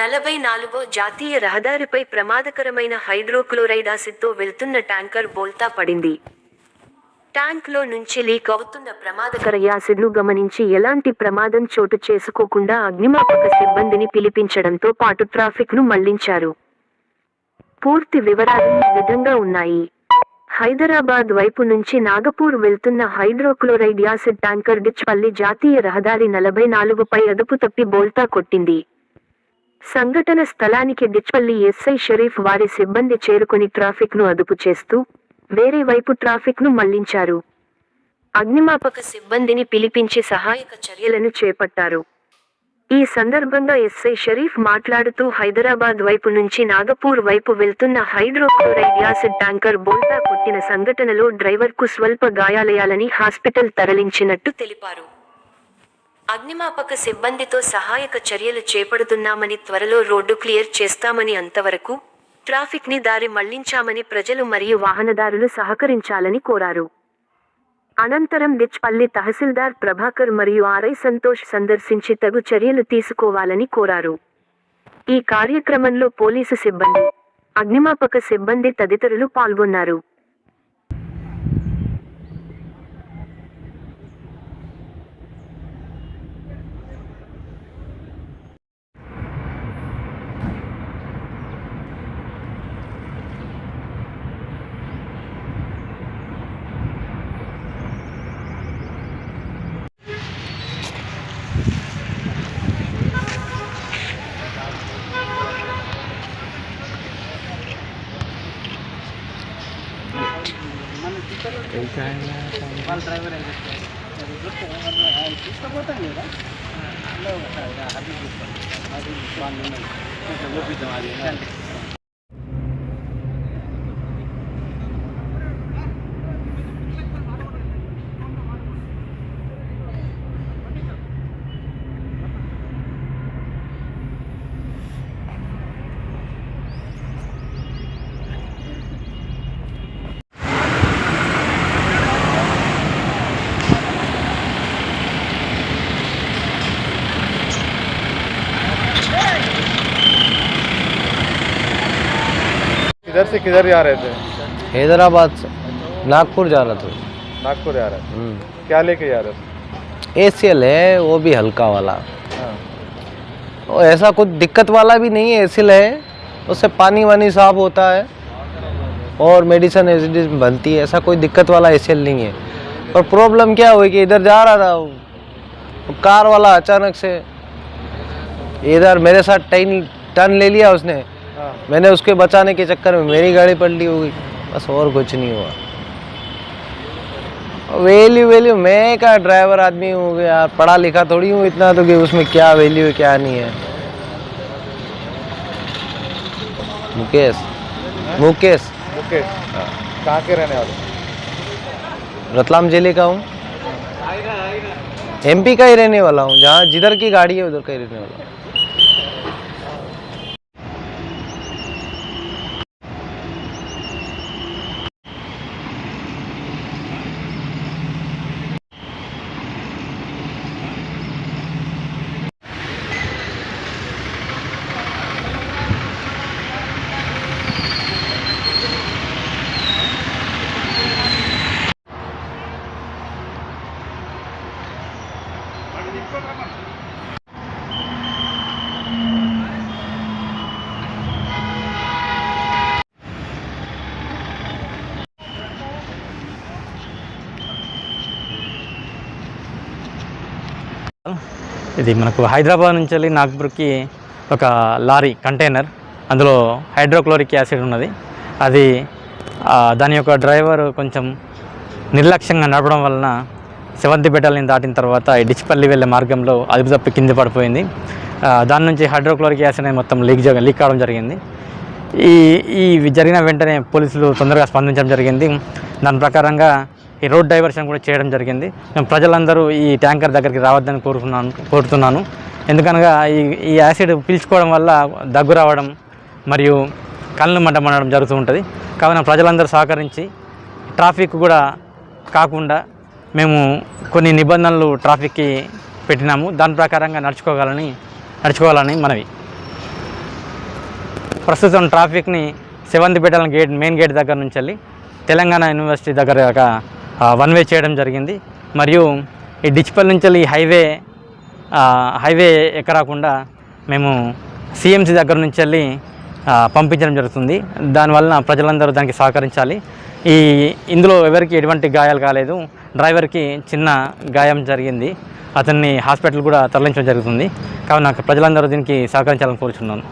నలభై నాలుగో జాతీయ రహదారిపై ప్రమాదకరమైన హైడ్రోక్లోరైడ్ యాసిడ్తో వెళ్తున్న ట్యాంకర్ బోల్తా పడింది. ట్యాంక్లో నుంచి లీక్ అవుతున్న ప్రమాదకర యాసిడ్ను గమనించి ఎలాంటి ప్రమాదం చోటు చేసుకోకుండా అగ్నిమాపక సిబ్బందిని పిలిపించడంతో పాటు ట్రాఫిక్ను మళ్ళించారు. పూర్తి వివరాలు ఈ విధంగా ఉన్నాయి. హైదరాబాద్ వైపు నుంచి నాగపూర్ వెళ్తున్న హైడ్రోక్లోరైడ్ యాసిడ్ ట్యాంకర్ డిచ్పల్లి జాతీయ రహదారి నలభై నాలుగుపై అదుపు తప్పి బోల్తా కొట్టింది. సంఘటన స్థలానికి డిచ్పల్లి ఎస్ఐ షరీఫ్ వారి సిబ్బంది చేరుకుని ట్రాఫిక్ను అదుపు చేస్తూ వేరే వైపు ట్రాఫిక్ను మళ్ళించారు. అగ్నిమాపక సిబ్బందిని పిలిపించి సహాయక చర్యలను చేపట్టారు. ఈ సందర్భంగా ఎస్ఐ షరీఫ్ మాట్లాడుతూ హైదరాబాద్ వైపు నుంచి నాగపూర్ వైపు వెళ్తున్న హైడ్రోక్లోరైడ్ యాసిడ్ ట్యాంకర్ బోల్తా కొట్టిన సంఘటనలో డ్రైవర్కు స్వల్ప గాయాలయాలని హాస్పిటల్ తరలించినట్టు తెలిపారు. అగ్నిమాపక సిబ్బందితో సహాయక చర్యలు చేపడుతున్నామని త్వరలో రోడ్డు క్లియర్ చేస్తామని అంతవరకు ట్రాఫిక్ని దారి మళ్ళించామని ప్రజలు మరియు వాహనదారులు సహకరించాలని కోరారు. అనంతరం డిచ్పల్లి తహసీల్దార్ ప్రభాకర్ మరియు ఆర్ఐ సంతోష్ సందర్శించి తగు చర్యలు తీసుకోవాలని కోరారు. ఈ కార్యక్రమంలో పోలీసు సిబ్బంది అగ్నిమాపక సిబ్బంది తదితరులు పాల్గొన్నారు వాళ్ళ డ్రైవర్ ఏం చెప్తారు తీసుకుపోతాం కదా అది చూస్తాం అది వాళ్ళు ఉన్నాయి. కొంచెం చూపిద్దాం అది किधर से किधर जा रहे थे? हैदराबाद से। नागपुर जा रहा था। नागपुर जा रहे थे क्या लेके जा रहे थे ए है वो भी हल्का वाला। हाँ। और ऐसा कुछ दिक्कत वाला भी नहीं है एसिल है। उससे पानी वानी साफ़ होता है और मेडिसिन एसिडिस बनती है। ऐसा कोई दिक्कत वाला एसिल नहीं है। पर प्रॉब्लम क्या हुई कि इधर जा रहा था कार वाला अचानक से इधर मेरे साथ टर्न टर्न ले लिया उसने। हाँ। मैंने उसके बचाने के चक्कर में मेरी गाड़ी पलटी हो गई बस और कुछ नहीं हुआ। वैल्यू वैल्यू मैं का ड्राइवर आदमी हूँ यार पढ़ा लिखा थोड़ी हूँ इतना तो कि उसमें क्या वैल्यू है क्या नहीं है। मुकेश मुकेश। मुकेश कहाँ के रहने वाले? रतलाम ज़िले का हूँ। एमपी का ही रहने वाला हूँ जहाँ जिधर की गाड़ी है उधर का ही रहने वाला हूँ। ఇది మనకు హైదరాబాద్ నుంచి వెళ్ళి నాగ్పూర్కి ఒక లారీ కంటైనర్. అందులో హైడ్రోక్లోరిక్ యాసిడ్ ఉన్నది. అది దాని యొక్క డ్రైవర్ కొంచెం నిర్లక్ష్యంగా నడపడం వలన శవంతిపేటల్ని దాటిన తర్వాత డిచ్పల్లి వెళ్ళే మార్గంలో అదుపు తప్పి కింద పడిపోయింది. దాని నుంచి హైడ్రోక్లోరిక్ యాసిడ్ అనేది మొత్తం లీక్ లీక్ కావడం జరిగింది. ఈ ఈ జరిగిన వెంటనే పోలీసులు తొందరగా స్పందించడం జరిగింది. దాని ప్రకారంగా ఈ రోడ్ డైవర్షన్ కూడా చేయడం జరిగింది. నేను ప్రజలందరూ ఈ ట్యాంకర్ దగ్గరికి రావద్దని కోరుతున్నాను కోరుతున్నాను. ఎందుకనగా ఈ ఈ యాసిడ్ పీల్చుకోవడం వల్ల దగ్గు రావడం మరియు కళ్ళు మంట జరుగుతూ ఉంటుంది. కావున ప్రజలందరూ సహకరించి ట్రాఫిక్ కూడా కాకుండా మేము కొన్ని నిబంధనలు ట్రాఫిక్కి పెట్టినాము. దాని ప్రకారంగా నడుచుకోగలని నడుచుకోవాలని మనవి. ప్రస్తుతం ట్రాఫిక్ని సెవెంత్ గేట్ మెయిన్ గేట్ దగ్గర నుంచి వెళ్ళి తెలంగాణ యూనివర్సిటీ దగ్గర వన్ వే చేయడం జరిగింది. మరియు ఈ డిచ్పల్ నుంచి వెళ్ళి హైవే హైవే ఎక్కరాకుండా మేము సిఎంసి దగ్గర నుంచి వెళ్ళి పంపించడం జరుగుతుంది. దానివలన ప్రజలందరూ దానికి సహకరించాలి. ఈ ఇందులో ఎవరికి ఎటువంటి గాయాలు కాలేదు. డ్రైవర్కి చిన్న గాయం జరిగింది. అతన్ని హాస్పిటల్ కూడా తరలించడం జరుగుతుంది. కావున ప్రజలందరూ దీనికి సహకరించాలని కోరుచున్నాను.